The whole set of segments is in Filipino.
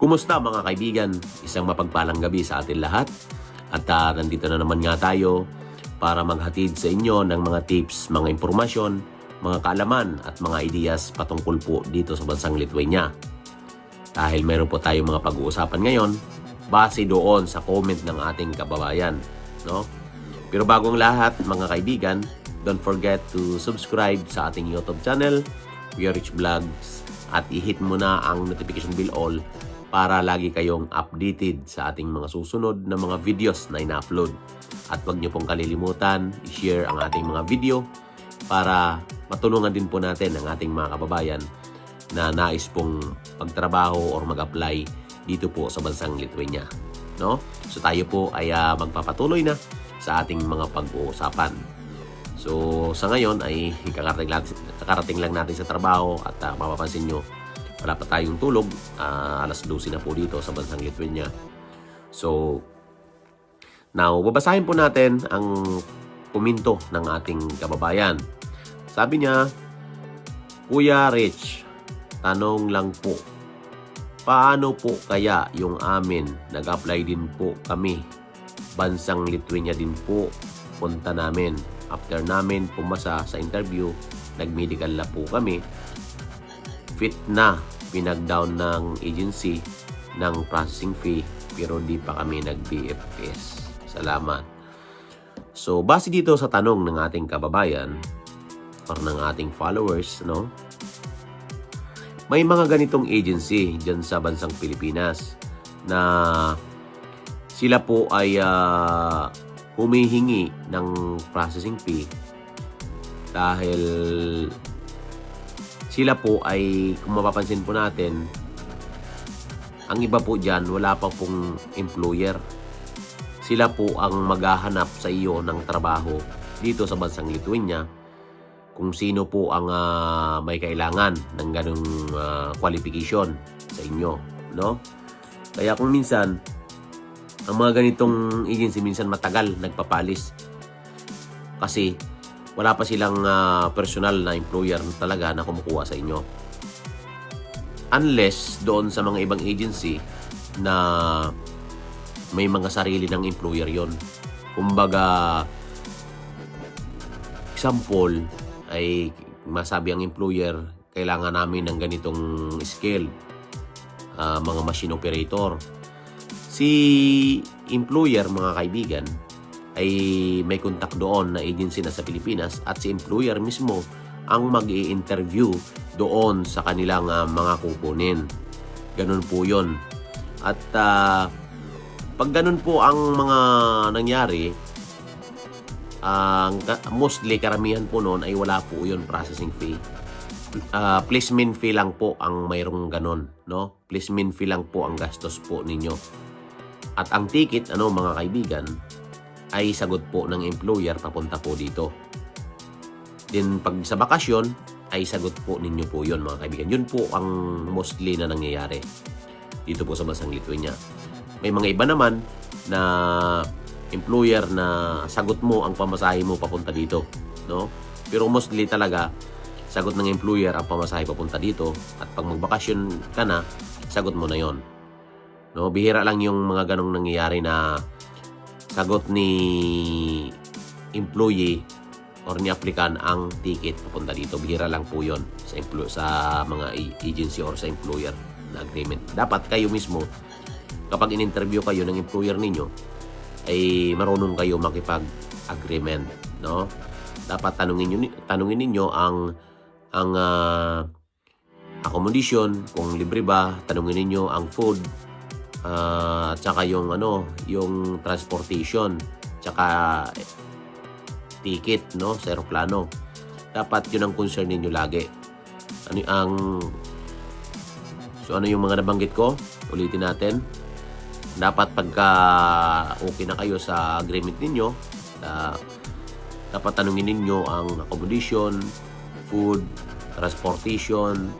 Kumusta mga kaibigan? Isang mapagpalang gabi sa atin lahat. At ah, nandito na naman nga tayo para maghatid sa inyo ng mga tips, mga impormasyon, mga kaalaman at mga ideas patungkol po dito sa bansang Lithuania. Dahil meron po tayong mga pag-uusapan ngayon base doon sa comment ng ating kababayan. No? Pero bagong lahat, mga kaibigan, don't forget to subscribe sa ating YouTube channel, We Are Rich Vlogs, at i-hit mo na ang notification bell all para lagi kayong updated sa ating mga susunod na mga videos na ina-upload. At huwag niyo pong kalilimutan, i-share ang ating mga video para matulungan din po natin ang ating mga kababayan na nais pong magtrabaho or mag-apply dito po sa bansang Lithuania. No? So tayo po ay ah, magpapatuloy na sa ating mga pag-uusapan. So sa ngayon ay kakarating lang, kakarating lang natin sa trabaho at ah, mapapansin nyo wala pa tayong tulog. Ah, alas 12 na po dito sa bansang Lithuania. So now babasahin po natin ang kuminto ng ating kababayan. Sabi niya, Kuya Rich, tanong lang po, paano po kaya yung amin? Nag-apply din po kami. Bansang Lithuania din po punta namin. After namin pumasa sa interview, nag-medical na po kami. Fit na, pinag-down ng agency ng processing fee pero di pa kami nag-BFS. Salamat. So, base dito sa tanong ng ating kababayan or ng ating followers, no? May mga ganitong agency dyan sa bansang Pilipinas na sila po ay ah, humihingi ng processing fee dahil sila po ay, kung mapapansin po natin, ang iba po dyan, wala pa pong employer. Sila po ang maghahanap sa iyo ng trabaho dito sa bansang Lithuania kung sino po ang ah, may kailangan ng ganung ah, qualification sa inyo, no? Kaya kung minsan ang mga ganitong agency minsan matagal nagpapalis kasi wala pa silang ah, personal na employer talaga na kumukuha sa inyo. Unless doon sa mga ibang agency na may mga sarili ng employer yon. Kumbaga, example, ay masabi ang employer, kailangan namin ng ganitong skill, ah, mga machine operator. Si employer, mga kaibigan, ay may contact doon na agency na sa Pilipinas at si employer mismo ang mag interview doon sa kanilang ah, mga kukunin. Ganun po yon At ah, pag ganun po ang mga nangyari, ang ka- mostly karamihan po noon ay wala po yun processing fee. Ah, placement fee lang po ang mayroong ganun, no? Placement fee lang po ang gastos po ninyo. At ang ticket, ano mga kaibigan, ay sagot po ng employer papunta po dito. Then pag sa bakasyon, ay sagot po ninyo po yun mga kaibigan. Yun po ang mostly na nangyayari dito po sa bansang Lithuania. May mga iba naman na employer na sagot mo ang pamasahe mo papunta dito, no? Pero mostly talaga sagot ng employer ang pamasahe papunta dito at pag magbakasyon ka na, sagot mo na 'yon. No, bihira lang yung mga ganong nangyayari na sagot ni employee or ni applicant ang ticket papunta dito. Bihira lang po 'yon sa sa mga agency or sa employer na agreement. Dapat kayo mismo kapag in-interview kayo ng employer ninyo ay marunong kayo makipag-agreement, no? Dapat tanungin niyo tanungin ninyo ang ang ah, accommodation kung libre ba, tanungin ninyo ang food ah, at saka yung ano, yung transportation, tsaka ticket, no, sa eroplano. Dapat yun ang concern ninyo lagi. Ano ang So ano yung mga nabanggit ko? Ulitin natin dapat pagka okay na kayo sa agreement ninyo, ah, dapat tanungin ninyo ang accommodation, food, transportation,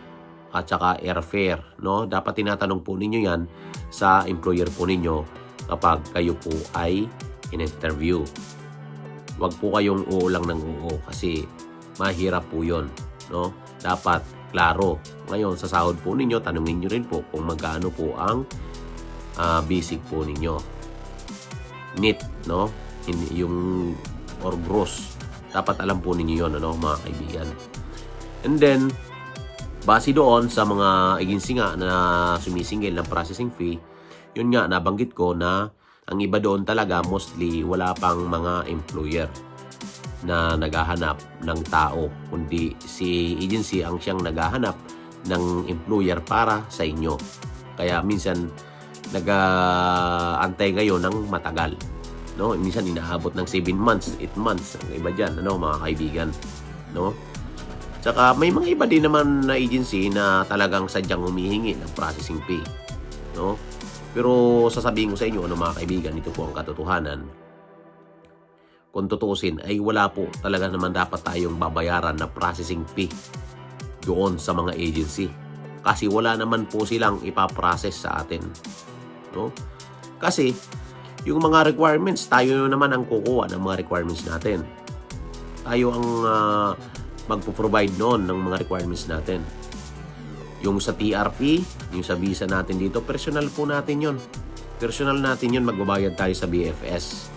at saka airfare. No? Dapat tinatanong po ninyo yan sa employer po ninyo kapag kayo po ay in-interview. Huwag po kayong oo lang ng oo kasi mahirap po yon no? Dapat klaro. Ngayon, sa sahod po ninyo, tanungin nyo rin po kung magkano po ang ah, basic po ninyo. Net, no? Yung or gross. Dapat alam po ninyo yon ano, mga kaibigan. And then, base doon sa mga agency nga na sumisingil ng processing fee, yun nga, nabanggit ko na ang iba doon talaga mostly wala pang mga employer na naghahanap ng tao kundi si agency ang siyang naghahanap ng employer para sa inyo. Kaya minsan nag-antay kayo ng matagal no? Minsan inaabot ng 7 months 8 months ang iba diyan ano mga kaibigan no Tsaka may mga iba din naman na agency na talagang sadyang humihingi ng processing fee no pero sasabihin ko sa inyo ano mga kaibigan ito po ang katotohanan kung tutuusin ay wala po talaga naman dapat tayong babayaran na processing fee doon sa mga agency. Kasi wala naman po silang ipaprocess sa atin. No? Kasi yung mga requirements, tayo naman ang kukuha ng mga requirements natin. Tayo ang uh, magpo-provide noon ng mga requirements natin. Yung sa TRP, yung sa visa natin dito, personal po natin yon. Personal natin yon magbabayad tayo sa BFS.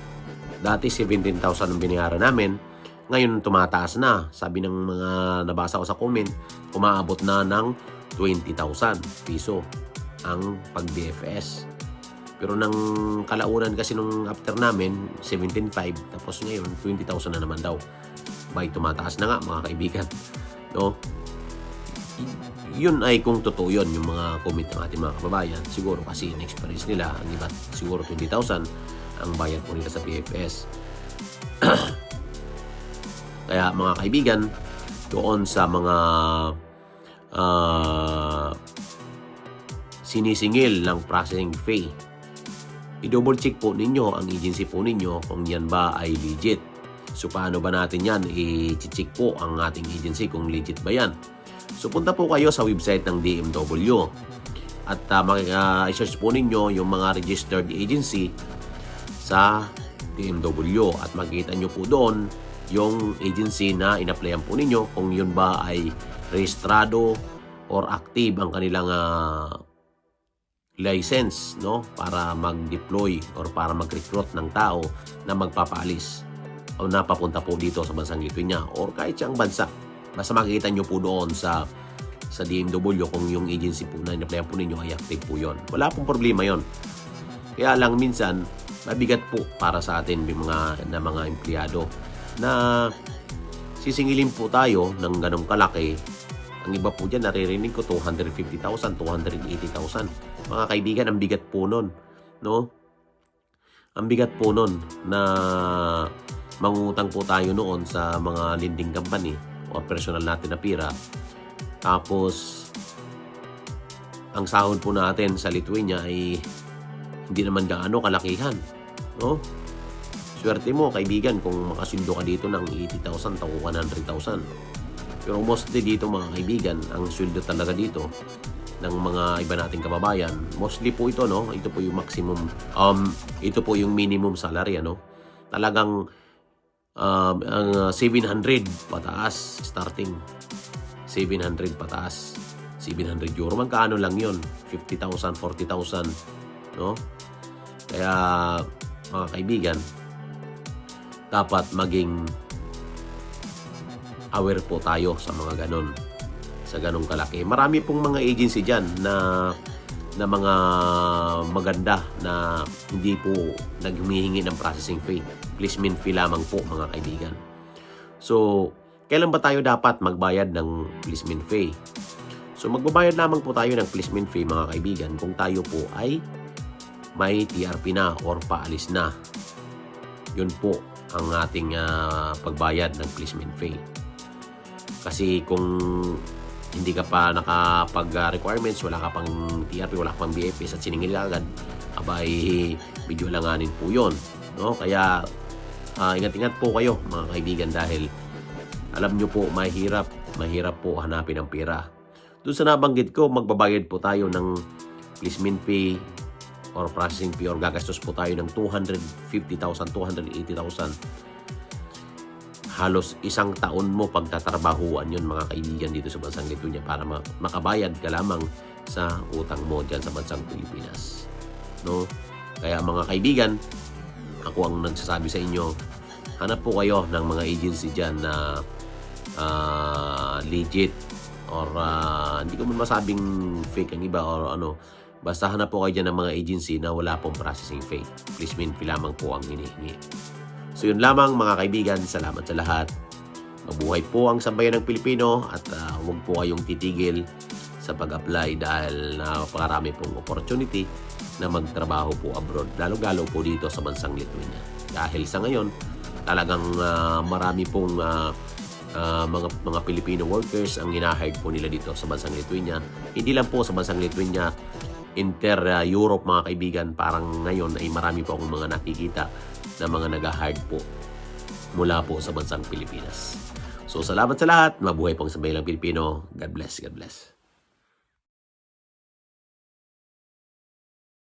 Dati 17,000 ang binayaran namin. Ngayon tumataas na. Sabi ng mga nabasa ko sa comment, umaabot na ng 20,000 piso ang pag-BFS. Pero nang kalaunan kasi nung after namin, 17,500. Tapos ngayon, 20,000 na naman daw. Bay, tumataas na nga mga kaibigan. No? Yun ay kung totoo yun, yung mga comment ng ating mga kababayan. Siguro kasi in-experience nila, ang iba siguro 20,000 ang bayad po nila sa PFS. Kaya mga kaibigan, doon sa mga ah, sinisingil ng processing fee, i-double check po ninyo ang agency po ninyo kung yan ba ay legit. So paano ba natin yan? I-check po ang ating agency kung legit ba yan. So punta po kayo sa website ng DMW at uh, i-search po ninyo yung mga registered agency sa DMW at makikita nyo po doon yung agency na in-applyan po ninyo kung yun ba ay rehistrado or active ang kanilang ah, license no para mag-deploy or para mag-recruit ng tao na magpapaalis o napapunta po dito sa bansang Lithuania or kahit siyang bansa. Basta makikita nyo po doon sa sa DMW kung yung agency po na in-applyan po ninyo ay active po yon. Wala pong problema yon. Kaya lang minsan mabigat po para sa atin yung mga na mga empleyado na sisingilin po tayo ng ganong kalaki. Ang iba po dyan, naririnig ko 250,000, 280,000. Mga kaibigan, ang bigat po nun. No? Ang bigat po nun na mangutang po tayo noon sa mga lending company o personal natin na pira. Tapos, ang sahod po natin sa Lithuania ay hindi naman gaano kalakihan. No? Swerte mo, kaibigan, kung makasundo ka dito ng 80,000 o 100,000. Pero mostly dito mga kaibigan, ang sweldo talaga dito ng mga iba nating kababayan, mostly po ito, no? Ito po yung maximum, um, ito po yung minimum salary, ano? Talagang um, ang uh, 700 pataas starting. 700 pataas. 700 euro. Magkano lang yun? 50,000, 40,000. No? Kaya, mga kaibigan, dapat maging aware po tayo sa mga ganon sa ganong kalaki. Marami pong mga agency dyan na na mga maganda na hindi po naghumihingi ng processing fee. Placement fee lamang po mga kaibigan. So, kailan ba tayo dapat magbayad ng placement fee? So, magbabayad lamang po tayo ng placement fee mga kaibigan kung tayo po ay may TRP na or paalis na. Yun po ang ating ah, pagbayad ng placement fee. Kasi kung hindi ka pa nakapag-requirements, wala ka pang TRP, wala ka pang BFS at siningil ka agad, abay, medyo langanin po yun. No? Kaya, ah, ingat-ingat po kayo mga kaibigan dahil alam nyo po, mahirap, mahirap po hanapin ang pera. Doon sa nabanggit ko, magbabayad po tayo ng placement fee or processing fee or gagastos po tayo ng 250,000, 280,000 halos isang taon mo pagtatrabahuan yun mga kaibigan dito sa bansang Lithuania para ma- makabayad ka lamang sa utang mo dyan sa bansang Pilipinas. No? Kaya mga kaibigan, ako ang nagsasabi sa inyo, hanap po kayo ng mga agency dyan na ah, legit or ah, hindi ko man masabing fake ang iba or ano basta hanap po kayo dyan ng mga agency na wala pong processing fee please min lamang po ang hinihingi so yun lamang mga kaibigan. Salamat sa lahat. Mabuhay po ang sambayan ng Pilipino at ah, huwag po kayong titigil sa pag-apply dahil napakarami pong opportunity na magtrabaho po abroad lalo-lalo po dito sa bansang Lithuania. Dahil sa ngayon talagang ah, marami pong ah, ah, mga mga Filipino workers ang hina-hired po nila dito sa bansang Lithuania. Hindi lang po sa bansang Lithuania, inter ah, Europe mga kaibigan, parang ngayon ay marami po akong mga nakikita na mga nag-hired po mula po sa bansang Pilipinas. So salamat sa lahat. Mabuhay pong sa Bayang Pilipino. God bless. God bless.